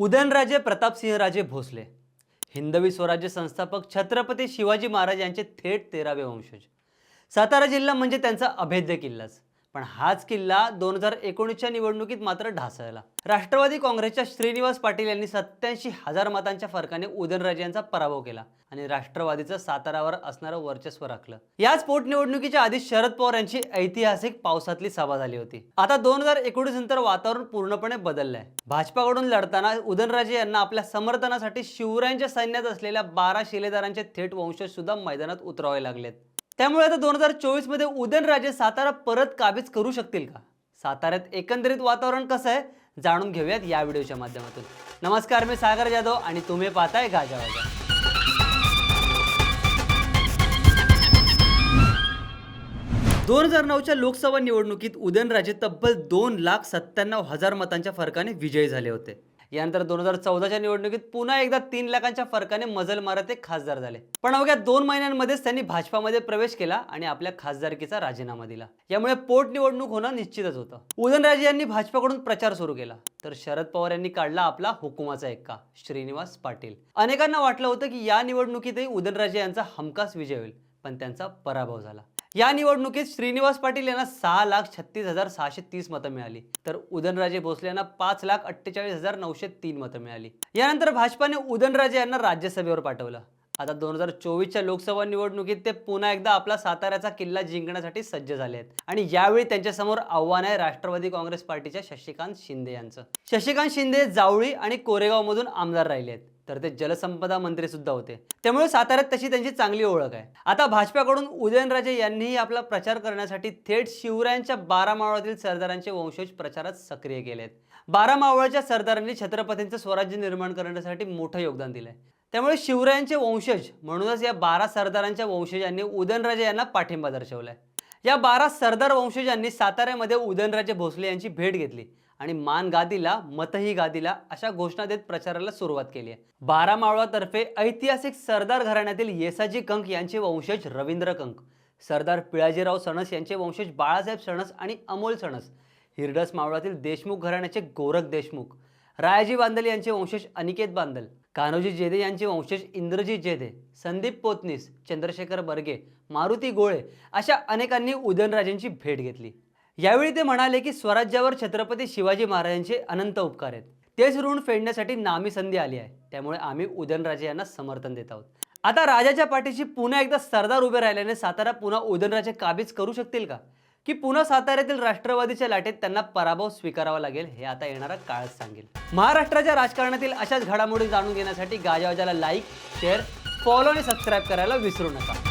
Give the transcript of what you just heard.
उदयनराजे प्रतापसिंहराजे भोसले हिंदवी स्वराज्य संस्थापक छत्रपती शिवाजी महाराज यांचे थेट तेरावे वंशज. सातारा जिल्हा म्हणजे त्यांचा अभेद्य किल्लाच. पण हाच किल्ला दोन हजार एकोणीसच्या निवडणुकीत मात्र ढासळला. राष्ट्रवादी काँग्रेसच्या श्रीनिवास पाटील यांनी सत्याऐंशी हजार मतांच्या फरकाने उदयनराजे यांचा पराभव केला आणि राष्ट्रवादीचं सातारावर असणारं वर्चस्व राखलं. याच पोटनिवडणुकीच्या आधी शरद पवार यांची ऐतिहासिक पावसातली सभा झाली होती. आता दोन हजार एकोणीस नंतर वातावरण पूर्णपणे बदललंय. भाजपाकडून लढताना उदयनराजे यांना आपल्या समर्थनासाठी शिवरायांच्या सैन्यात असलेल्या बारा शिलेदारांचे थेट वंशज सुद्धा मैदानात उतरावे लागलेत. त्यामुळे आता दोन हजार चोवीसमध्ये उदयनराजे सातारा परत काबीज करू शकतील का? साताऱ्यात एकंदरीत वातावरण कसं आहे? जाणून घेऊयात या व्हिडिओच्या माध्यमातून. नमस्कार मी सागर जाधव आणि तुम्ही पाहताय गाजावाजा दोन हजार नऊच्या लोकसभा निवडणुकीत उदयनराजे तब्बल दोन लाख सत्त्याण्णव हजार मतांच्या फरकाने विजयी झाले होते. यानंतर दोन हजार चौदाच्या निवडणुकीत पुन्हा एकदा तीन लाखांच्या फरकाने मजल मारत ते खासदार झाले. पण अवघ्या दोन महिन्यांमध्येच त्यांनी भाजपामध्ये प्रवेश केला आणि आपल्या खासदारकीचा राजीनामा दिला. यामुळे पोटनिवडणूक होणं निश्चितच होतं. उदयनराजे यांनी भाजपाकडून प्रचार सुरू केला. तर शरद पवार यांनी काढला आपला हुकुमाचा एक्का श्रीनिवास पाटील. अनेकांना वाटलं होतं की या निवडणुकीतही उदयनराजे यांचा हमखास विजय होईल पण त्यांचा पराभव झाला. या निवडणुकीत श्रीनिवास पाटील यांना सहा लाख छत्तीस हजार सहाशे तीस मतं मिळाली. तर उदयनराजे भोसले यांना पाच लाख अठ्ठेचाळीस हजार नऊशे तीन मतं मिळाली. यानंतर भाजपाने उदयनराजे यांना राज्यसभेवर पाठवलं. आता दोन हजार चोवीसच्या लोकसभा निवडणुकीत ते पुन्हा एकदा आपला साताऱ्याचा किल्ला जिंकण्यासाठी सज्ज झाले आहेत. आणि यावेळी त्यांच्यासमोर आव्हान आहे राष्ट्रवादी काँग्रेस पार्टीच्या शशिकांत शिंदे यांचं. शशिकांत शिंदे जावळी आणि कोरेगावमधून आमदार राहिले आहेत. तर ते जलसंपदा मंत्री सुद्धा होते. त्यामुळे साताऱ्यात तशी त्यांची चांगली ओळख आहे. आता भाजपाकडून उदयनराजे यांनीही आपला प्रचार करण्यासाठी थेट शिवरायांच्या बारा मावळातील सरदारांचे वंशज प्रचारात सक्रिय केलेत. बारा मावळाच्या सरदारांनी छत्रपतींचं स्वराज्य निर्माण करण्यासाठी मोठं योगदान दिलंय. त्यामुळे शिवरायांचे वंशज म्हणूनच या बारा सरदारांच्या वंशजांनी उदयनराजे यांना पाठिंबा दर्शवलाय. या बारा सरदार वंशजांनी साताऱ्यामध्ये उदयनराजे भोसले यांची भेट घेतली आणि मान गादीला मतही गादीला अशा घोषणा देत प्रचाराला सुरुवात केली आहे. बारा मावळातर्फे ऐतिहासिक सरदार घराण्यातील येसाजी कंक यांचे वंशज रवींद्र कंक सरदार पिळाजीराव सणस यांचे वंशज बाळासाहेब सणस आणि अमोल सणस हिरडस मावळातील देशमुख घराण्याचे गोरख देशमुख रायाजी बांदल यांचे वंशज अनिकेत बांदल कान्होजी जेदे यांचे वंशज इंद्रजी जेदे संदीप पोतनीस चंद्रशेखर बर्गे मारुती गोळे अशा अनेकांनी उदयनराजेंची भेट घेतली. यावेळी ते म्हणाले की स्वराज्यावर छत्रपती शिवाजी महाराजांचे अनंत उपकार आहेत. तेच ऋण फेडण्यासाठी नामी संधी आली आहे. त्यामुळे आम्ही उदयनराजे यांना समर्थन देत आहोत. आता राजाच्या पाठीशी पुन्हा एकदा सरदार उभे राहिल्याने सातारा पुन्हा उदयनराजे काबीज करू शकतील का? की पुन्हा साताऱ्यातील राष्ट्रवादीच्या लाटेत त्यांना पराभव स्वीकारावा लागेल हे आता येणारा काळच सांगेल. महाराष्ट्राच्या राजकारणातील अशाच घडामोडी जाणून घेण्यासाठी गाजावाजाला लाईक शेअर फॉलो आणि सबस्क्राईब करायला विसरू नका.